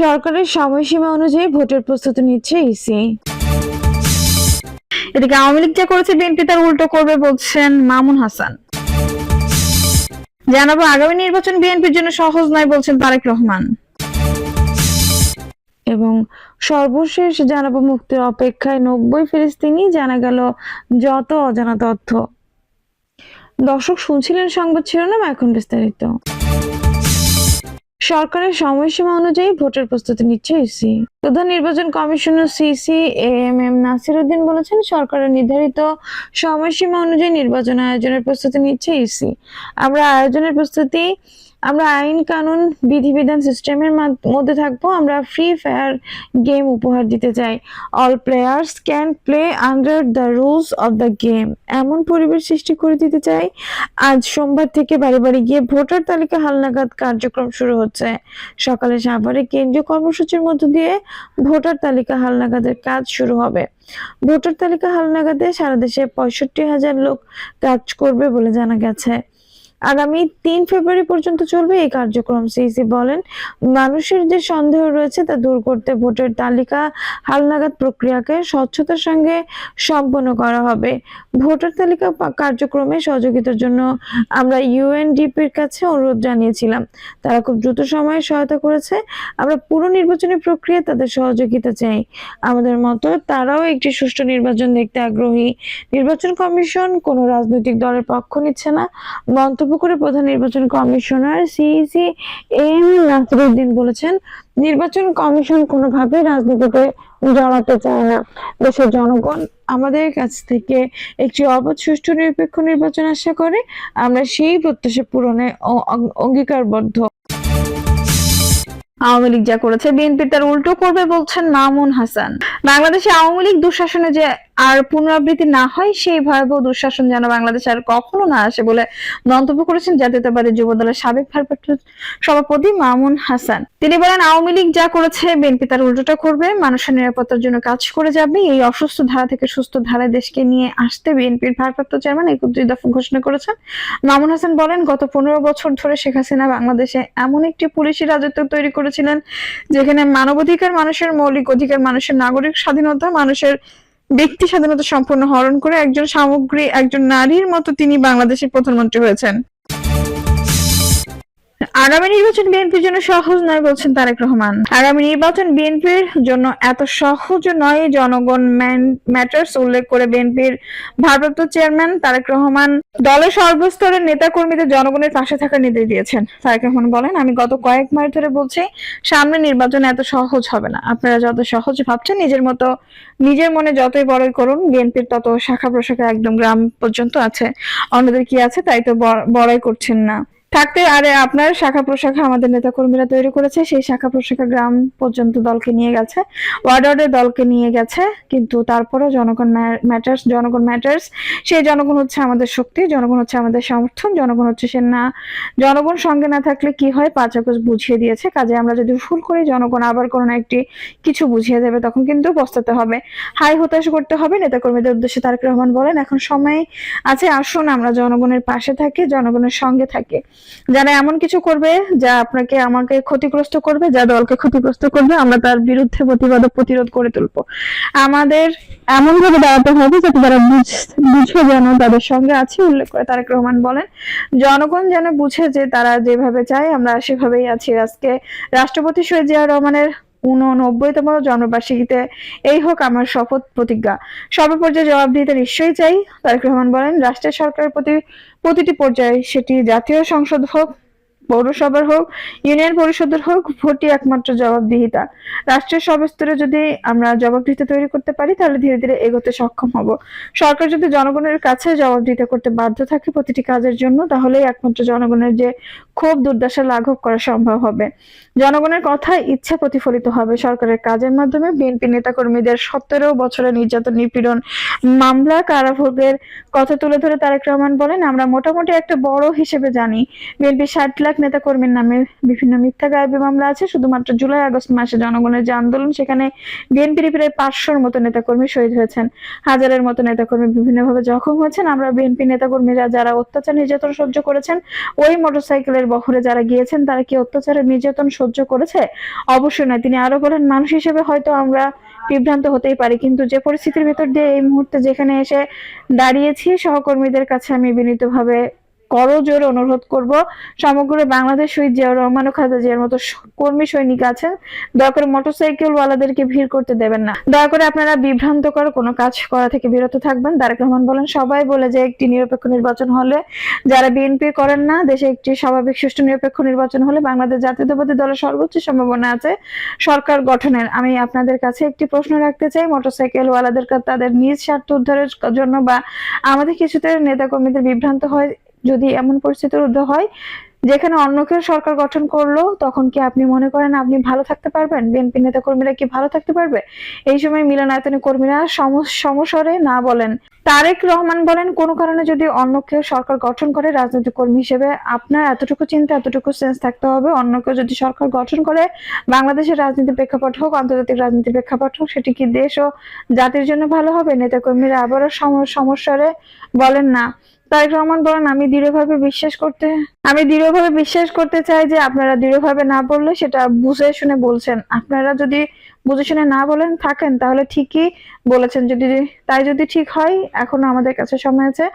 সরকারের সময়সীমা অনুযায়ী ভোটের প্রস্তুতি নিচ্ছে ইসি। এদিকে আওয়ামী লীগ যা করেছে বিএনপি তার উল্টো করবে বলছেন মামুন হাসান। জানাব আগামী নির্বাচন বিএনপির জন্য সহজ নয় বলছেন তারেক রহমান। এবং সর্বশেষ জানাব মুক্তির অপেক্ষায় নব্বই ফিলিস্তিনি জানা গেল যত অজানা তথ্য। দর্শক শুনছিলেন সংবাদ শিরোনাম এখন বিস্তারিত। সরকারের সময়সীমা অনুযায়ী ভোটের প্রস্তুতি নিচ্ছে ইসি। প্রধান নির্বাচন commissioner CEC M M Nasir Uddin বলেছেন, সরকারের নির্ধারিত সময়সীমা অনুযায়ী নির্বাচন আয়োজনের প্রস্তুতি নিচ্ছে ইসি। আমরা আয়োজনের প্রস্তুতি আমরা আইন কানুন, বিধিবিধান সিস্টেমের মধ্যে থাকব। আমরা ফ্রি ফায়ার গেম উপহার দিতে চাই। All players can play under the rules of the game এমন পরিবেশ সৃষ্টি করে দিতে চাই। আজ সোমবার থেকে বাড়ি বাড়ি গিয়ে ভোটার তালিকা হালনাগাদ কার্যক্রম শুরু হচ্ছে। সকালে সাভারে কেন্দ্রীয় কর্মসূচির মধ্য দিয়ে ভোটার তালিকা হালনাগাদের কাজ শুরু হবে। ভোটার তালিকা হালনাগাদে সারা দেশে পঁয়ষট্টি হাজার লোক কাজ করবে বলে জানা গেছে। আগামী তিন ফেব্রুয়ারি পর্যন্ত চলবে এই কার্যক্রম। সিইসি বলেন, মানুষের যে সন্দেহ রয়েছে তা দূর করতে ভোটের তালিকা হালনাগাদ প্রক্রিয়াকে স্বচ্ছতার সঙ্গে সম্পন্ন করা হবে। ভোটার তালিকা কার্যক্রমে সহযোগিতার জন্য আমরা ইউএনডিপির কাছে অনুরোধ জানিয়েছিলাম। তারা খুব দ্রুত সময়ে সহায়তা করেছে। আমরা পুরো নির্বাচনী প্রক্রিয়া তাদের সহযোগিতা চাই। আমাদের মতো তারাও একটি সুষ্ঠু নির্বাচন দেখতে আগ্রহী। নির্বাচন কমিশন কোনো রাজনৈতিক দলের পক্ষ নিচ্ছে না। মন্তব্য করে প্রধান নির্বাচন কমিশনার সিইসি এম নাসিরুদ্দিন বলেছেন, নির্বাচন কমিশন কোনোভাবে রাজনীতিতে জড়াতে চায় না। দেশের জনগণ আমাদের কাছ থেকে একটি অবাধ, সুষ্ঠু, নিরপেক্ষ নির্বাচন আশা করে। আমরা সেই প্রত্যাশা পূরণে অঙ্গীকারবদ্ধ আওয়ামী লীগ যা করেছে, বিএনপি তার উল্টো করবে বলছেন মামুন হাসান। বাংলাদেশে আওয়ামী লীগ দুঃশাসনে যে আর পুনরাবৃত্তি না হয়, সেই ভয়াবহ দুঃশাসন যেন বাংলাদেশে আর কখনো না আসে বলে মন্তব্য করেছেন জাতীয়তাবাদী যুব দলের সাবেক ভারপ্রাপ্ত সভাপতি মামুন হাসান। তিনি বলেন, আওয়ামী লীগ যা করেছে, বিএনপি তার উল্টোটা করবে, মানুষের নিরাপত্তার জন্য কাজ করে যাবে, এই অসুস্থ ধারা থেকে সুস্থ ধারায় দেশকে নিয়ে আসতে বিএনপির ভারপ্রাপ্ত চেয়ারম্যান একত্রিশ দফা ঘোষণা করেছেন। মামুন হাসান বলেন, গত পনেরো বছর ধরে শেখ হাসিনা বাংলাদেশে এমন একটি পুলিশি রাজত্ব তৈরি করেছিলেন যেখানে মানবাধিকার মানুষের মৌলিক অধিকার, মানুষের নাগরিক স্বাধীনতা, মানুষের ব্যক্তি স্বাধীনতা সম্পূর্ণ হরণ করে একজন সামগ্রী, একজন নারীর মতো তিনি বাংলাদেশের প্রধানমন্ত্রী হয়েছেন। আগামী নির্বাচন বিএনপির জন্য সহজ নয় বলছেন তারেক রহমান। আগামী নির্বাচন বিএনপির জন্য এত সহজ নয়, জনগণ ম্যাটার্স উল্লেখ করে বিএনপির ভারপ্রাপ্ত চেয়ারম্যান তারেক রহমান দলের সর্বস্তরের নেতা কর্মীদের জনগণের পাশে থাকার নির্দেশ দিয়েছেন। তারেক রহমান বলেন, আমি গত কয়েক মাস ধরে বলছি, সামনে নির্বাচন এত সহজ হবে না। আপনারা যত সহজ ভাবছেন, নিজের মতো, নিজের মনে যতই বড়ই করুন, বিএনপির তত শাখা প্রশাখা একদম গ্রাম পর্যন্ত আছে। অন্যদের কি আছে, তাই তো বড়- বড়াই করছেন না। থাকতে আরে আপনার শাখা প্রশাখা আমাদের নেতা কর্মীরা তৈরি করেছে, সেই শাখা প্রশাখা গ্রাম পর্যন্ত দলকে নিয়ে গেছে, ওয়ার্ড ওয়ার্ডে দলকে নিয়ে গেছে, কিন্তু তারপরেও জনগণ ম্যাটার্স জনগণ ম্যাটার্স সেই জনগণ হচ্ছে আমাদের শক্তি, জনগণ হচ্ছে আমাদের সমর্থন, জনগণ হচ্ছে সে না, জনগণ সঙ্গে না থাকলে কি হয়? পাঁচ আগস্ট বুঝিয়ে দিয়েছে, কাজে আমরা যদি ভুল করি, জনগণ আবার কোনো না একটি কিছু বুঝিয়ে দেবে, তখন কিন্তু পস্তাতে হবে। হাই হতাশ করতে হবে, নেতাকর্মীদের উদ্দেশ্যে তারেক রহমান বলেন, এখন সময় আছে, আসুন, আমরা জনগণের পাশে থাকি, জনগণের সঙ্গে থাকি। যারা এমন কিছু করবে যা আপনাকে, আমাকে ক্ষতিগ্রস্ত করবে, যা দলকে ক্ষতিগ্রস্ত করবে, আমরা তার বিরুদ্ধে প্রতিবাদ প্রতিরোধ করে তুলব। আমাদের এমন ভাবে দাঁড়াতে হবে যাতে তারা বুঝ- যেন তাদের সঙ্গে আছে, উল্লেখ করে তারেক রহমান বলেন। জনগণ যেন বুঝে যে তারা যেভাবে চায়, আমরা সেভাবেই আছি। আজকে রাষ্ট্রপতি শহীদ জিয়া রহমানের উননব্বইতম জন্মবার্ষিকীতে এই হোক আমার শপথ প্রতিজ্ঞা। সর্বপর্যায়ে দিতে নিশ্চয়ই চাই। তারেক রহমান বলেন, রাষ্ট্রের সরকারের প্রতি প্রতিটি পর্যায়ে সেটি জাতীয় সংসদ হোক পৌরসভার হোক, ইউনিয়ন পরিষদের হোক, ভোটই একমাত্র জবাবদিহিতা। রাষ্ট্রের সব স্তরে যদি আমরা জবাবদিহিতা তৈরি করতে পারি, তাহলে ধীরে ধীরে এগোতে সক্ষম হব। সরকার যদি জনগণের কাছে জবাবদিহিতা করতে বাধ্য থাকে প্রতিটি কাজের জন্য, তাহলেই একমাত্র জনগণের যে ক্ষোভ, দুর্দশা লাঘব করা সম্ভব হবে। জনগণের কথা ইচ্ছা প্রতিফলিত হবে সরকারের কাজের মাধ্যমে। বিএনপি নেতাকর্মীদের সতেরো বছরের নির্যাতন, নিপীড়ন মামলা, কারাভোগের কথা তুলে ধরে তারেক রহমান বলেন, আমরা মোটামুটি একটা বড় হিসেবে জানি। বিএনপি ষাট লাখ নেতাকর্মীর নামে বিভিন্ন মিথ্যা গায়েবী মামলা আছে। শুধুমাত্র জুলাই আগস্ট মাসে জনগণের যে আন্দোলন, সেখানে বিএনপির প্রায় পাঁচশোর মতো নেতাকর্মী শহীদ হয়েছেন। হাজারের মতো নেতাকর্মী বিভিন্নভাবে জখম হয়েছেন। আমরা বিএনপি নেতাকর্মীরা যারা অত্যাচার, নির্যাতন সহ্য করেছেন, ওই মোটরসাইকেলের বহরে যারা গিয়েছেন, তারা কি অত্যাচারের নির্যাতন সহ্য করেছে? অবশ্যই নয়। তিনি আরও বলেন, মানুষ হিসেবে হয়তো আমরা বিভ্রান্ত হতেই পারি, কিন্তু যে পরিস্থিতির ভেতর দিয়ে এই মুহূর্তে যেখানে এসে দাঁড়িয়েছি, সহকর্মীদের কাছে আমি বিনীতভাবে করজোর অনুরোধ করব, সমগ্র বাংলাদেশ শহীদ জিয়াউর রহমান ও খালেদা জিয়ার মতো কর্মী সৈনিক আছেন। দয়া করে মোটরসাইকেল ওয়ালাদেরকে ভিড় করতে দেবেন না। দয়া করে আপনারা বিভ্রান্তকর কোনো কাজ করা থেকে বিরত থাকবেন। তারেক রহমান বলেন, সবাই বলে যে একটি নিরপেক্ষ নির্বাচন হলে যারা বিএনপি করেন না, দেশে একটি স্বাভাবিক সুষ্ঠু নিরপেক্ষ নির্বাচন হলে বাংলাদেশ জাতীয়তাবাদী দলের সর্বোচ্চ সম্ভাবনা আছে সরকার গঠনের। আমি আপনাদের কাছে একটি প্রশ্ন রাখতে চাই, মোটরসাইকেল ওয়ালাদের তাদের নিজ স্বার্থ উদ্ধারের জন্য বা আমাদের কিছুতে নেতাকর্মীদের বিভ্রান্ত হয় যদি এমন পরিস্থিতির উদ্ভব হয়, যেখানে অন্য কেউ সরকার গঠন করল, তখন কি আপনি মনে করেন আপনি ভালো থাকতে পারবেন? বিএনপি নেতা কর্মীরা কি ভালো থাকতে পারবে? এই সময় মিলনায়তনে কর্মীরা সম- সমস্বরে না বলেন। তারেক রহমান বলেন, কোনো কারণে যদি অন্য কেউ সরকার গঠন করে, রাজনৈতিক কর্মী হিসেবে আপনার এতটুকু চিন্তা, এতটুকু সেন্স থাকতে হবে। অন্য কেউ যদি সরকার গঠন করে, বাংলাদেশের রাজনীতি প্রেক্ষাপট হোক, আন্তর্জাতিক রাজনীতি প্রেক্ষাপট হোক, সেটি কি দেশ ও জাতির জন্য ভালো হবে? নেতা কর্মীরা আবারও সম- সমস্যারে বলেন না। তারেক রহমান বলেন আমি দৃঢ়ভাবে বিশ্বাস করতে, আমি দৃঢ়ভাবে বিশ্বাস করতে চাই যে আপনারা দৃঢ়ভাবে না বললে সেটা বুঝে শুনে বলছেন। আপনারা যদি বুঝে শুনে না বলেন, থাকেন তাহলে ঠিকই বলেছেন। যদি তাই যদি ঠিক হয়, এখনও আমাদের কাছে সময় আছে।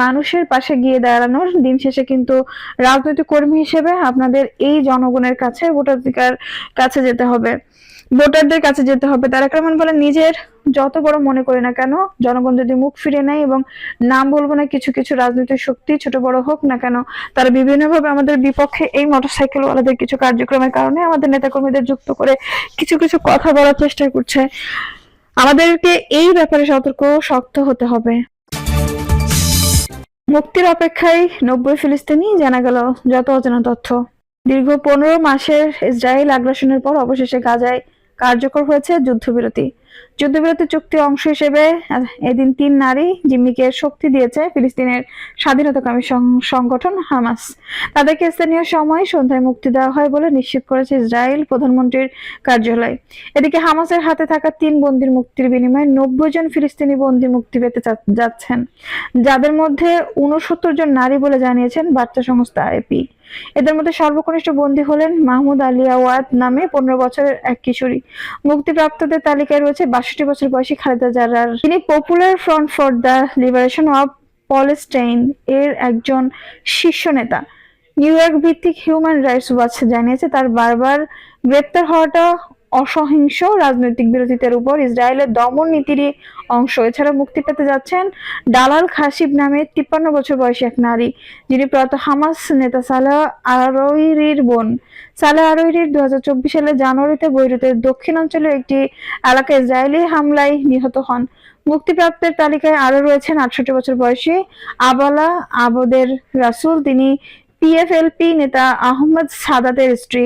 মানুষের পাশে গিয়ে দাঁড়ানোর। দিন শেষে কিন্তু রাজনৈতিক কর্মী হিসেবে আপনাদের এই জনগণের কাছে ভোটাধিকার কাছে যেতে হবে। ভোটারদের কাছে যেতে হবে। তারেক রহমান বলেন, নিজের যত বড় মনে করে না কেন, জনগণ যদি মুখ ফিরে নেয় এবং নাম বলব না, কিছু কিছু রাজনৈতিক শক্তি, ছোট বড় হোক না কেন, তারা বিভিন্নভাবে আমাদের বিপক্ষে এই মোটরসাইকেল ওয়ালাদের কিছু কার্যক্রমের কারণে আমাদের নেতাকর্মীদের যুক্ত করে কিছু কিছু কথা বলার চেষ্টা করছে। আমাদেরকে এই ব্যাপারে সতর্ক, শক্ত হতে হবে। মুক্তির অপেক্ষায় নব্বই ফিলিস্তিনি, জানা গেল যত অজানা তথ্য। দীর্ঘ পনেরো মাসের ইসরায়েল আগ্রাসনের পর অবশেষে গাজায় কার্যকর হয়েছে যুদ্ধবিরতি। যুদ্ধবিরতি চুক্তি অংশ হিসেবে এদিন তিন নারী জিম্মিকে শক্তি দিয়েছে ফিলিস্তিনের স্বাধীনতাকামী সংগঠন হামাস। তাদেরকে স্থানীয় সময় সন্ধ্যায় মুক্তি দেওয়া হয় বলে নিশ্চিত করেছে ইসরায়েল প্রধানমন্ত্রীর কার্যালয়। এদিকে হামাসের হাতে থাকা তিন বন্দির মুক্তির বিনিময়ে নব্বই জন ফিলিস্তিনি বন্দি মুক্তি পেতে যাচ্ছেন, যাদের মধ্যে উনসত্তর জন নারী বলে জানিয়েছেন বার্তা সংস্থা এপি এদের মধ্যে সর্বকনিষ্ঠ বন্দী হলেন মাহমুদ আলী আওয়াদ নামে পনেরো বছরের এক কিশোরী। মুক্তিপ্রাপ্তদের তালিকায় রয়েছে বাষট্টি বছর বয়সী খালেদা জারার। তিনি Popular Front for the Liberation of Palestine এর একজন শীর্ষ নেতা। নিউ ইয়র্ক ভিত্তিক হিউম্যান রাইটস ওয়াচ জানিয়েছে, তার বারবার গ্রেপ্তার হওয়াটা অসহিংস রাজনৈতিক বিরোধিতার উপর ইসরায়েলের দমন নীতিরই অংশ। এছাড়া মুক্তি পেতে যাচ্ছেন ডালাল খাসিব নামে তিপ্পান্ন বছর বয়সী এক নারী, যিনি প্রয়াত হামাস নেতা সালাহ আরোইরির বোন। সালেহ আরোইরির দু সালে জানুয়ারিতে বৈরুতের দক্ষিণাঞ্চলের একটি এলাকায় ইসরায়েলি হামলায় নিহত হন। মুক্তিপ্রাপ্তের তালিকায় আরও রয়েছেন আটষট্টি বছর বয়সী আবালা আবদের রাসুল। তিনি পিএফএলপি নেতা আহমদ সাদাতের স্ত্রী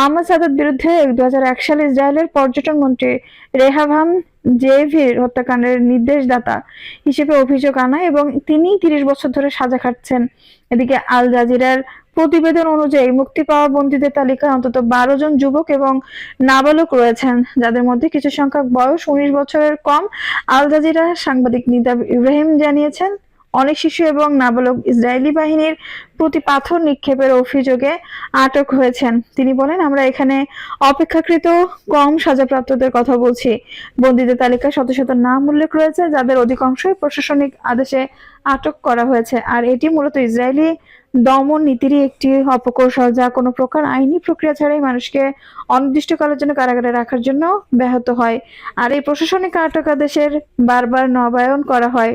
আহমদ সাদাত বিরুদ্ধে দু সালে ইসরায়েলের পর্যটন মন্ত্রী রেহাভাম জেভির হত্যাকাণ্ডের নির্দেশদাতা হিসেবে অভিযোগ আনা এবং তিনি তিরিশ বছর ধরে সাজা খাটছেন। এদিকে আল জাজিরার প্রতিবেদন অনুযায়ী মুক্তি পাওয়া বন্দীদের তালিকায় অন্তত বারো জন যুবক এবং নাবালক রয়েছেন, যাদের মধ্যে কিছু সংখ্যক বয়স উনিশ বছরের কম। আল জাজিরা সাংবাদিক নিদাব ইব্রাহিম জানিয়েছেন অনেক শিশু এবং নাবালক ইসরায়েলি বাহিনীর প্রতি পাথর নিক্ষেপের অভিযোগে আটক হয়েছেন। তিনি বলেন, আমরা এখানে অপেক্ষাকৃত কম সাজাপ্রাপ্তদের কথা বলছি। বন্দীদের তালিকায় শত শত নাম উল্লেখ রয়েছে, যাদের অধিকাংশই প্রশাসনিক আদেশে আটক করা হয়েছে। আর এটি মূলত ইসরায়েলি দমন নীতিরই একটি অপকৌশল, যা কোনো প্রকার আইনি প্রক্রিয়া ছাড়াই মানুষকে অনির্দিষ্টকালের জন্য কারাগারে রাখার জন্য ব্যাহত হয়। আর এই প্রশাসনিক আটক আদেশের বারবার নবায়ন করা হয়।